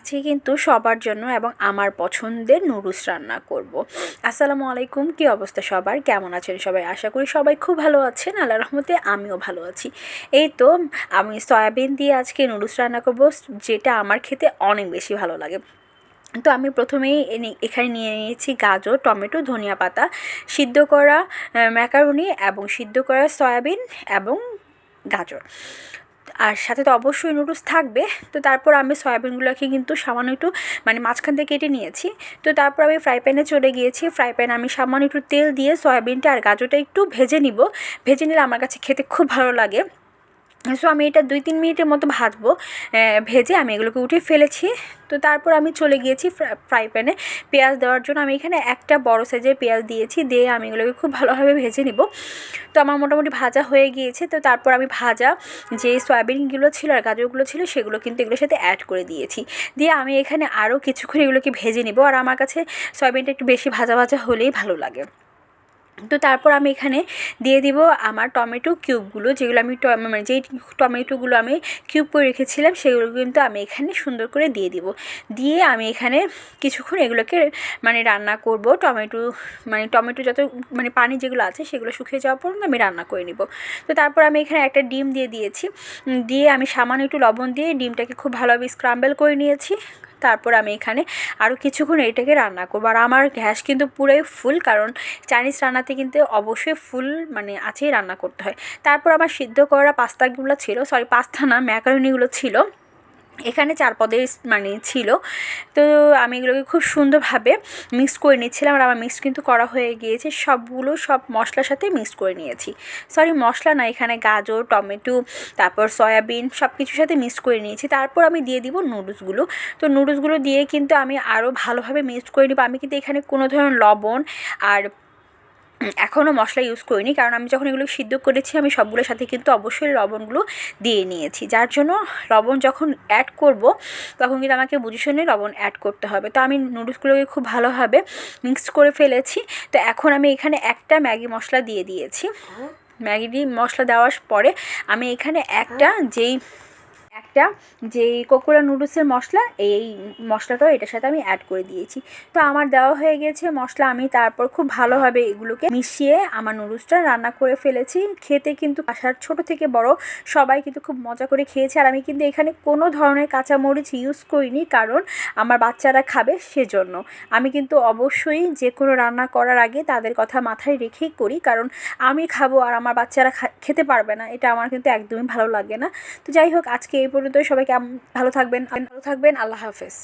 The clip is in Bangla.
আজকে কিন্তু সবার জন্য এবং আমার পছন্দের নুডলস রান্না করব। আসসালামু আলাইকুম, কি অবস্থা সবার? কেমন আছেন সবাই? আশা করি সবাই খুব ভালো আছেন, আল্লাহ রহমতে আমিও ভালো আছি। এই তো আমি সয়াবিন দিয়ে আজকে নুডলস রান্না করব, যেটা আমার খেতে অনেক বেশি ভালো লাগে। তো আমি প্রথমেই এখানে নিয়ে নিয়েছি গাজর, টমেটো, ধনিয়া পাতা, সিদ্ধ করা ম্যাকারুনি এবং সিদ্ধ করা সয়াবিন এবং গাজর। আর সাথে তো অবশ্যই নুডলস থাকবে। তো তারপর আমি সয়াবিনগুলোকে কিন্তু সামান্য একটু মানে মাঝখান থেকে কেটে নিয়েছি। তো তারপর আমি ফ্রাই প্যানে চলে গিয়েছি। ফ্রাই প্যানে আমি সামান্য একটু তেল দিয়ে সয়াবিনটা আর গাজরটা একটু ভেজে নিব। ভেজে নিলে আমার কাছে খেতে খুব ভালো লাগে। সো আমি এটা দুই তিন মিনিটের মতো ভাজবো ভেজে আমি এগুলোকে উঠিয়ে ফেলেছি। তো তারপর আমি চলে গিয়েছি ফ্রাই প্যানে। পেঁয়াজ দেওয়ার জন্য আমি এখানে একটা বড় সাইজের পেঁয়াজ দিয়েছি, দিয়ে আমি এগুলোকে খুব ভালোভাবে ভেজে নিব। তো আমার মোটামুটি ভাজা হয়ে গিয়েছে। তো তারপর আমি ভাজা যে সয়াবিনগুলো ছিল আর গাজরগুলো ছিল, সেগুলো কিন্তু এগুলোর সাথে অ্যাড করে দিয়েছি। দিয়ে আমি এখানে আরও কিছুক্ষণ এগুলোকে ভেজে নিব। আর আমার কাছে সয়াবিনটা একটু বেশি ভাজা ভাজা হলেই ভালো লাগে। তো তারপর আমি এখানে দিয়ে দিব আমার টমেটো কিউবগুলো, যেগুলো আমি মানে যেই টমেটোগুলো আমি কিউব করে রেখেছিলাম, সেগুলো কিন্তু আমি এখানে সুন্দর করে দিয়ে দিব। দিয়ে আমি এখানে কিছুক্ষণ এগুলোকে মানে রান্না করব। টমেটো মানে টমেটো যত মানে পানি যেগুলো আছে সেগুলো শুকিয়ে যাওয়ার পর আমি রান্না করে নিব। তো তারপর আমি এখানে একটা ডিম দিয়ে দিয়েছি। দিয়ে আমি সামান্য একটু লবণ দিয়ে ডিমটাকে খুব ভালোভাবে স্ক্রাম্বেল করে নিয়েছি। তারপর আমি এখানে আরও কিছুক্ষণ এটাকে রান্না করব। আর আমার গ্যাস কিন্তু পুরোই ফুল, কারণ চাইনিজ রান্নাতে কিন্তু অবশ্যই ফুল মানে আছেই রান্না করতে হয়। তারপর আমার সিদ্ধ করা পাস্তাগুলো ছিল সরি পাস্তা না, ম্যাকারনিগুলো ছিল। এখানে চার পদের মানে ছিল। তো আমি এগুলোকে খুব সুন্দরভাবে মিক্স করে নিচ্ছিলাম আর আমার মিক্স কিন্তু করা হয়ে গিয়েছে। সবগুলো সব মশলার সাথে মিক্স করে নিয়েছি। সরি মশলা না, এখানে গাজর, টমেটো, তারপর সয়াবিন সব কিছুর সাথে মিক্স করে নিয়েছি। তারপর আমি দিয়ে দিব নুডলসগুলো। তো নুডলসগুলো দিয়ে কিন্তু আমি আরও ভালোভাবে মিক্স করে নিব। আমি কিন্তু এখানে কোনো ধরনের লবণ আর এখনও মশলা ইউজ করিনি, কারণ আমি যখন এগুলো সিদ্ধ করেছি, আমি সবগুলোর সাথে কিন্তু অবশ্যই লবণগুলো দিয়ে নিয়েছি। যার জন্য লবণ যখন অ্যাড করব, তখন কিন্তু আমাকে বুঝে শুনে লবণ অ্যাড করতে হবে। তো আমি নুডলসগুলোকে খুব ভালোভাবে মিক্স করে ফেলেছি। তো এখন আমি এখানে একটা ম্যাগি মশলা দিয়ে দিয়েছি। ম্যাগি মশলা দেওয়ার পরে আমি এখানে একটা যেই একটা যেই কোকোরা নুডলসের মশলা, এই মশলাটাও এটার সাথে আমি অ্যাড করে দিয়েছি। তো আমার দেওয়া হয়ে গেছে মশলা, আমি তারপর খুব ভালোভাবে এগুলোকে মিশিয়ে আমার নুডলসটা রান্না করে ফেলেছি। খেতে কিন্তু বাসার ছোট থেকে বড় সবাই কিন্তু খুব মজা করে খেয়েছে। আর আমি কিন্তু এখানে কোনো ধরনের কাঁচামরিচ ইউজ করিনি কারণ আমার বাচ্চারা খাবে সেজন্য। আমি কিন্তু অবশ্যই যে কোনো রান্না করার আগে তাদের কথা মাথায় রেখেই করি কারণ আমি খাব আর আমার বাচ্চারা খেতে পারবে না। এটা আমার কিন্তু একদমই ভালো লাগে না। তো যাই হোক, আজকে এই পর্যন্ত সবাই কেমন ভালো থাকবেন ভালো থাকবেন আল্লাহ হাফেজ।